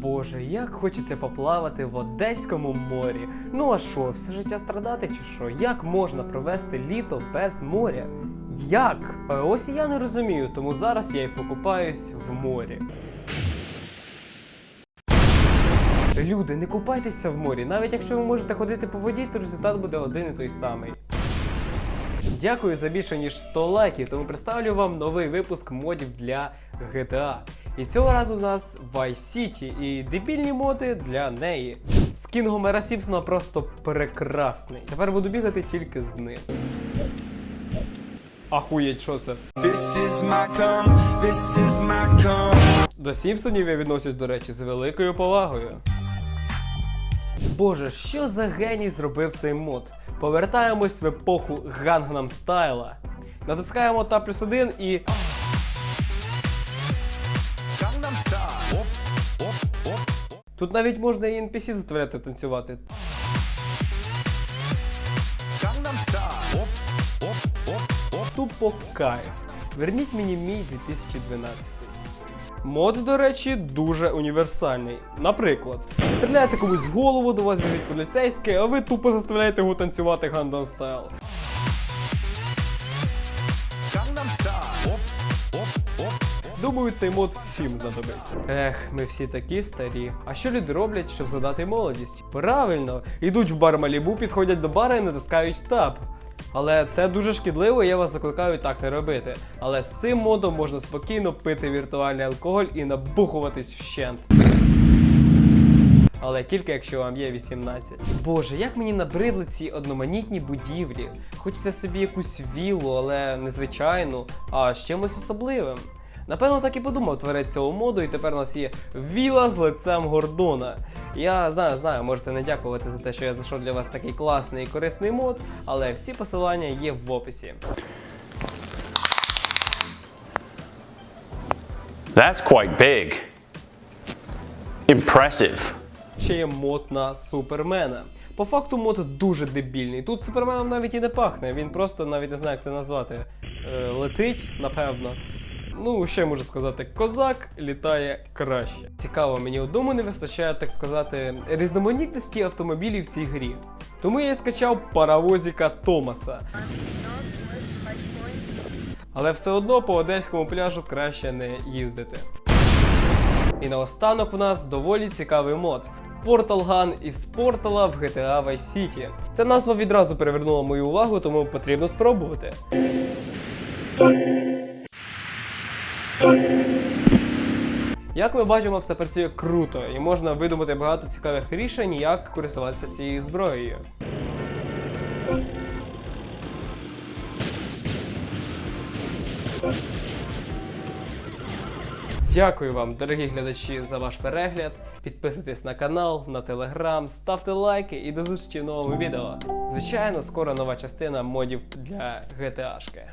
Боже, як хочеться поплавати в Одеському морі. Ну а що, все життя страдати чи що? Як можна провести літо без моря? Як? Е, Ось і я не розумію, тому зараз я й покупаюсь в морі. Люди, не купайтеся в морі, навіть якщо ви можете ходити по воді, то результат буде один і той самий. Дякую за більше ніж 100 лайків, тому представлю вам новий випуск модів для GTA. І цього разу у нас Vice City і дебільні моди для неї. Скін Гомера Сімпсона просто прекрасний. Тепер буду бігати тільки з ним. Ахуєть, що це? This is my come, this is my come. До Сімпсонів я відношусь, до речі, з великою повагою. Боже, що за геній зробив цей мод? Повертаємось в епоху Гангнам Стайла. Натискаємо та плюс один і. Тут навіть можна і NPC заставляти танцювати. Gangnam Style. Тупо кайф. Верніть мені мій 2012. Мод, до речі, дуже універсальний. Наприклад, стріляєте комусь в голову, до вас біжить поліцейський, а ви тупо заставляєте його танцювати Гандам Стайл. Думаю, цей мод всім знадобиться. Ех, ми всі такі старі. А що люди роблять, щоб задати молодість? Правильно, йдуть в бар Малібу, підходять до бара і натискають таб. Але це дуже шкідливо, я вас закликаю так не робити. Але з цим модом можна спокійно пити віртуальний алкоголь і набухуватись вщент. Але тільки якщо вам є 18. Боже, як мені набридли ці одноманітні будівлі. Хочеться собі якусь віллу, але не звичайну, а з чимось особливим. Напевно, так і подумав творець цього моду, і тепер у нас є віла з лицем Гордона. Я знаю, знаю, можете не дякувати за те, що я знайшов для вас такий класний і корисний мод, але всі посилання є в описі. That's quite big. Impressive. ще є мод на Супермена. По факту мод дуже дебільний. Тут Суперменом навіть і не пахне, він просто навіть не знаю, як це назвати. Е, летить, напевно. Ну, ще можу сказати, козак літає краще. Цікаво, мені вдома не вистачає, так сказати, різноманітності автомобілів в цій грі. Тому я і скачав паровозіка Томаса. Але все одно по одеському пляжу краще не їздити. І наостанок в нас доволі цікавий мод. Portal Gun із портала в GTA Vice City. Ця назва відразу привернула мою увагу, тому потрібно спробувати. Як ми бачимо, все працює круто, і можна видумати багато цікавих рішень, як користуватися цією зброєю. Дякую вам, дорогі глядачі, за ваш перегляд. Підписуйтесь на канал, на телеграм, ставте лайки і до зустрічі в новому відео. Звичайно, скоро нова частина модів для GTA-шки.